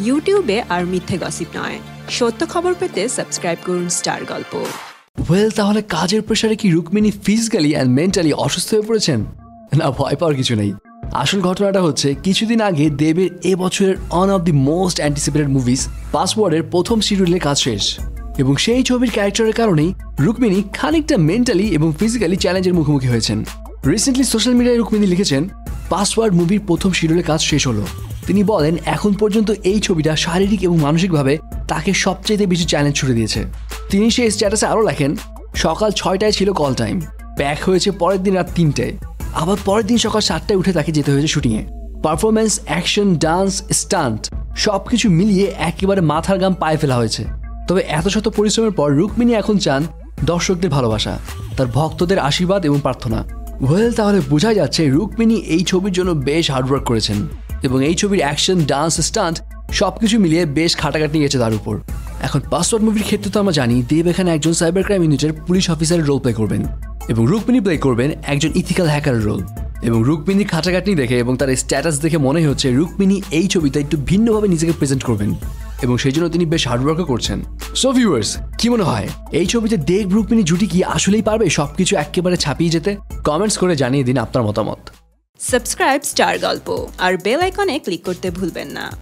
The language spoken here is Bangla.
ইউটিউবে আর মিথ্যে গসিপ নয়। সত্য খবর পেতে সাবস্ক্রাইব করুন স্টার গল্প ওয়েল তাহলে কাজের প্রেশারে কি রুকমিনি ফিজিক্যালি অ্যান্ড মেন্টালি অসুস্থ হয়ে পড়েছেন? না, ভয় পাওয়ার কিছু নেই। আসল ঘটনাটা হচ্ছে, কিছুদিন আগে দেবের এ বছরের one of the most anticipated movies পাসওয়ার্ডের প্রথম শিডিউলের কাজ শেষ। এবং সেই ছবির ক্যারেক্টারের কারণেই রুকমিনি খানিকটা মেন্টালি এবং ফিজিক্যালি চ্যালেঞ্জের মুখোমুখি হয়েছেন। রিসেন্টলি সোশ্যাল মিডিয়ায় রুকমিনি লিখেছেন পাসওয়ার্ড মুভির প্রথম শিডিউলের কাজ শেষ হলো। তিনি বলেন, এখন পর্যন্ত এই ছবিটা শারীরিক এবং মানসিকভাবে তাকে সবচেয়ে বেশি চ্যালেঞ্জ ছুড়ে দিয়েছে। তিনি সেই স্ট্যাটাসে আরও লেখেন, সকাল ছয়টায় ছিল কল টাইম প্যাক হয়েছে পরের দিন রাত তিনটায়। আবার পরের দিন সকাল সাতটায় উঠে তাকে যেতে হয়েছে শুটিংয়ে পারফরমেন্স অ্যাকশন ডান্স স্টান্ট সব কিছু মিলিয়ে একেবারে মাথার গাম পায়ে ফেলা হয়েছে। তবে এত শত পরিশ্রমের পর রুক্মিণী এখন চান দর্শকদের ভালোবাসা, তার ভক্তদের আশীর্বাদ এবং প্রার্থনা। ওয়েল তাহলে বোঝা যাচ্ছে রুক্মিণী এই ছবির জন্য বেশ হার্ডওয়ার্ক করেছেন এবং এই ছবির অ্যাকশন ডান্স স্টান্ট সব কিছু মিলিয়ে বেশ খাটাখাটি গেছে তার উপর। এখন পাসওয়ার্ড মুভির ক্ষেত্রে তো আমরা জানি দেব এখানে একজন সাইবার ক্রাইম ইউনিটের পুলিশ অফিসারের রোল প্লে করবেন এবং রুক্মিণী প্লে করবেন একজন ইথিক্যাল হ্যাকারের রোল এবং রুক্মিণীর খাটাখাটনি দেখে এবং তার স্ট্যাটাস দেখে মনে হচ্ছে রুক্মিণী এই ছবিতে একটু ভিন্নভাবে নিজেকে প্রেজেন্ট করবেন। এবং সেই জন্য তিনি বেশ হার্ডওয়ার্কও করছেন। সো ভিউয়ার্স কি মনে হয়? এই ছবিতে দেব রুক্মিণী জুটি কি আসলেই পারবে সবকিছু একেবারে ছাপিয়ে যেতে? কমেন্টস করে জানিয়ে দিন আপনার মতামত। সাবস্ক্রাইব স্টার গল্প আর বেল আইকনে ক্লিক করতে ভুলবেন না।